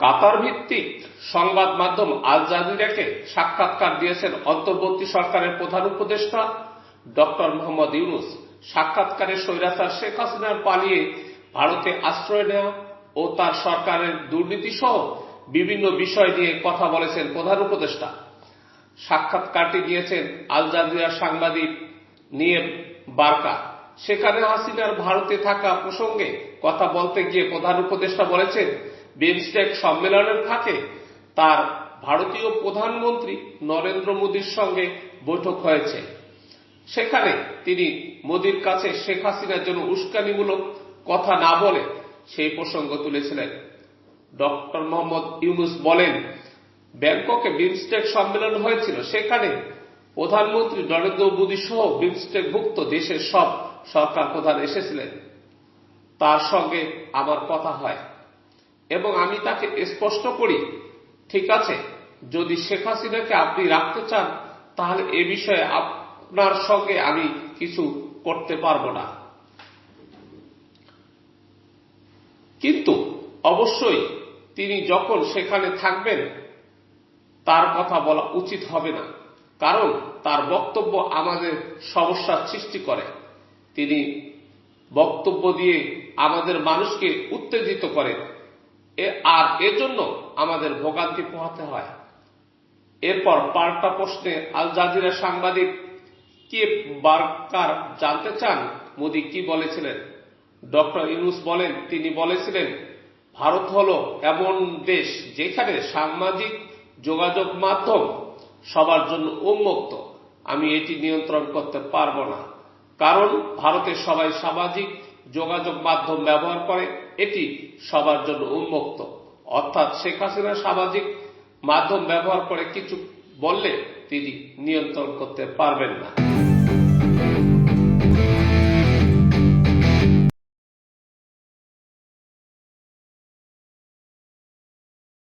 কাতার ভিত্তিক সংবাদ মাধ্যম আল জাজিরাকে সাক্ষাৎকার দিয়েছেন অন্তর্বর্তী সরকারের প্রধান উপদেষ্টা ডক্টর মোহাম্মদ ইউনুস। সাক্ষাৎকারে স্বৈরাচার শেখ হাসিনার পালিয়ে ভারতে আশ্রয় নেওয়া ও তার সরকারের দুর্নীতি সহ বিভিন্ন বিষয় নিয়ে কথা বলেছেন প্রধান উপদেষ্টা। সাক্ষাৎকারটি দিয়েছেন আল জাজিরার সাংবাদিক নিয়ে বার্কা। সেখানে হাসিনার ভারতে থাকা প্রসঙ্গে কথা বলতে গিয়ে প্রধান উপদেষ্টা বলেছেন বিমস্টেক সম্মেলনের ফাঁকে তার ভারতীয় প্রধানমন্ত্রী নরেন্দ্র মোদীর সঙ্গে বৈঠক হয়েছে। সেখানে তিনি মোদীর কাছে শেখ হাসিনার জন্য উস্কানিমূলক কথা না বলে সেই প্রসঙ্গ তুলেছিলেন। ডক্টর মোহাম্মদ ইউনুস বলেন, ব্যাংককে বিমস্টেক সম্মেলন হয়েছিল, সেখানে প্রধানমন্ত্রী নরেন্দ্র মোদী সহ বিমস্টেকভুক্ত দেশের সব সরকার প্রধান এসেছিলেন। তার সঙ্গে আমার কথা হয়। এবং আমি তাকে স্পষ্ট করি, ঠিক আছে? যদি শেখ হাসিনাকে আপনি রাখতে চান, তাহলে এ বিষয়ে আপনার সঙ্গে আমি কিছু করতে পারব না। কিন্তু অবশ্যই তিনি যখন সেখানে থাকবেন, তার কথা বলা উচিত হবে না। কারণ তার বক্তব্য আমাদের সমস্যার সৃষ্টি করে। তিনি বক্তব্য দিয়ে আমাদের মানুষকে উত্তেজিত করে। এ- আর এজন্য আমাদের ভোগান্তি পোহাতে হয়। এরপর পাল্টা প্রশ্নে আল জাজিরা সাংবাদিক কে বার্কার জানতে চান, মোদী কি বলেছিলেন? ডক্টর ইউনুস বলেন, তিনি বলেছিলেন, ভারত হল এমন দেশ যেখানে সামাজিক যোগাযোগ মাধ্যম সবার জন্য উন্মুক্ত। আমি এটি নিয়ন্ত্রণ করতে পারব না। কারণ ভারতে সবাই সামাজিক যোগাযোগ মাধ্যম ব্যবহার করে, এটি সবার জন্য উন্মুক্ত। অর্থাৎ শেখ হাসিনা সামাজিক মাধ্যম ব্যবহার করে কিছু বললে তিনি নিয়ন্ত্রণ করতে পারবেন না।